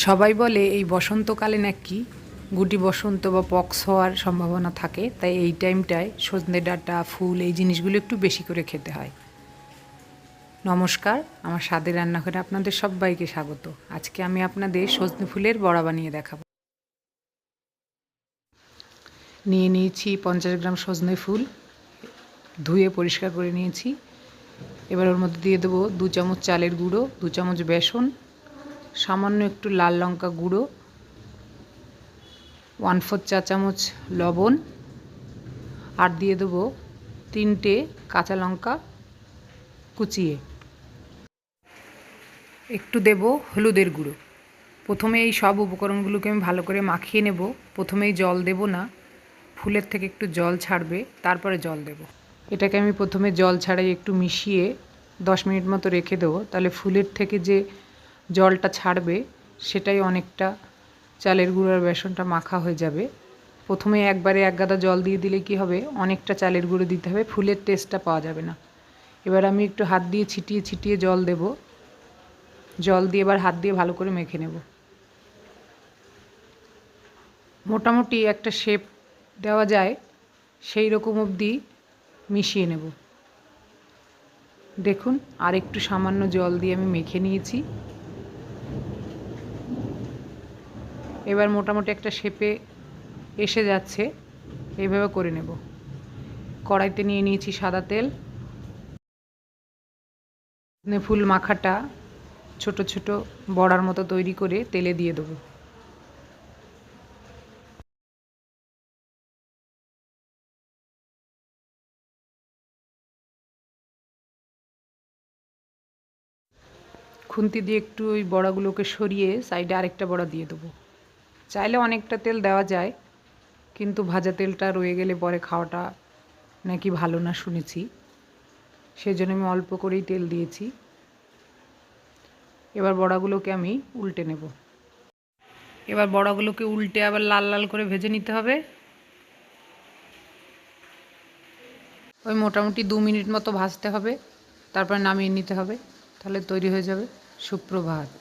সবাই বলে এই বসন্তকালে নাকি গুটি বসন্ত বা পক্স হওয়ার সম্ভাবনা থাকে, তাই এই টাইমটায় সজনে ডাঁটা, ফুল এই জিনিসগুলো একটু বেশি করে খেতে হয়। নমস্কার, আমার স্বাদে রান্নাঘরে আপনাদের সবাইকে স্বাগত। আজকে আমি আপনাদের সজনে ফুলের বড়া বানিয়ে দেখাবো। নিয়ে নিয়েছি পঞ্চাশ গ্রাম সজনে ফুল, ধুয়ে পরিষ্কার করে নিয়েছি। এবার ওর মধ্যে দিয়ে দেবো দু চামচ চালের গুঁড়ো, দু চামচ বেসন সামান্য একটু লাল লঙ্কা গুঁড়ো ওয়ান ফোর চা চামচ লবণ, আর দিয়ে দেবো তিনটে কাঁচা লঙ্কা কুচিয়ে। একটু দেব হলুদের গুঁড়ো। প্রথমে এই সব উপকরণগুলোকে আমি ভালো করে মাখিয়ে নেব। প্রথমেই জল দেব না, ফুলের থেকে একটু জল ছাড়বে, তারপরে জল দেব। এটাকে আমি প্রথমে জল ছাড়াই একটু মিশিয়ে দশ মিনিট মতো রেখে দেবো। তাহলে ফুলের থেকে যে জলটা ছাড়বে, সেটাই অনেকটা চালের গুঁড়োর বেসনটা মাখা হয়ে যাবে। প্রথমে একবারে এক গাদা জল দিয়ে দিলে কি হবে? অনেকটা চালের গুঁড়ো দিতে হবে, ফুলের টেস্টটা পাওয়া যাবে না। এবার আমি একটু হাত দিয়ে ছিটিয়ে ছিটিয়ে জল দেব। জল দিয়ে এবার হাত দিয়ে ভালো করে মেখে নেব। মোটামুটি একটা শেপ দেওয়া যায়, সেই রকম অবধি মিশিয়ে নেব। দেখুন আর একটু সামান্য জল দিয়ে আমি মেখে নিয়েছি। এবার মোটামুটি একটা শেপে এসে যাচ্ছে। এইভাবে করে নেব। কড়াইতে নিয়ে নিয়েছি সাদা তেল। ফুল মাখাটা ছোট ছোট বড়ার মতো তৈরি করে তেলে দিয়ে দেবো। খুন্তি দিয়ে একটু ওই বড়াগুলোকে সরিয়ে সাইডে আরেকটা বড়া দিয়ে দেবো। চাইলে অনেকটা তেল দেওয়া যায়, কিন্তু ভাজা তেলটা রয়ে গেলে পরে খাওয়াটা নাকি ভালো না শুনেছি। সেই জন্য আমি অল্প করেই তেল দিয়েছি। এবার বড়াগুলোকে আমি উল্টে নেব। এবার বড়াগুলোকে উল্টে আবার লাল লাল করে ভেজে নিতে হবে। ওই মোটামুটি দু মিনিট মতো ভাজতে হবে, তারপর নামিয়ে নিতে হবে, তাহলে তৈরি হয়ে যাবে সুপ্রভাত।